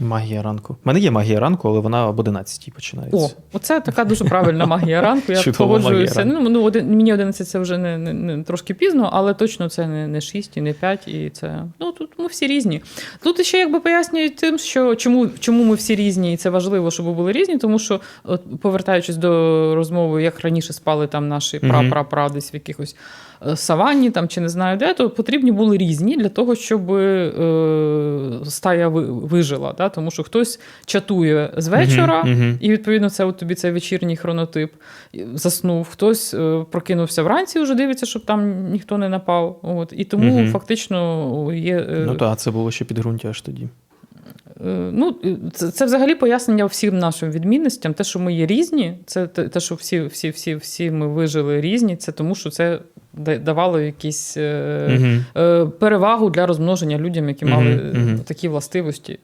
Магія ранку. У мене є магія ранку, але вона об 11 починається. О, оце така дуже правильна магія ранку. Я погоджуюся. Ну, ну один, мені 11 це вже не, не, не трошки пізно, але точно це не, не 6 і не 5. І це ну тут ми всі різні. Тут ще якби пояснюють тим, що чому, чому ми всі різні, і це важливо, щоб ви були різні, тому що, от, повертаючись до розмови, як раніше спали там наші пра-пра-пра десь в якихось е, саванні там чи не знаю де, то потрібні були різні для того, щоб е, стая вижила. Да? Тому що хтось чатує з вечора, Мгм, мгм. і відповідно це от тобі цей вечірній хронотип. Заснув, хтось е, прокинувся вранці, вже дивиться, щоб там ніхто не напав. От. І тому Мгм. фактично є. е, Ну так, це було ще підґрунтя аж тоді. Е, Ну, це, це взагалі пояснення всім нашим відмінностям. Те, що ми є різні, це те, те, що всі, всі, всі, всі ми вижили різні, це тому, що це давало якісь е, е, перевагу для розмноження людям, які мали мгм. такі властивості.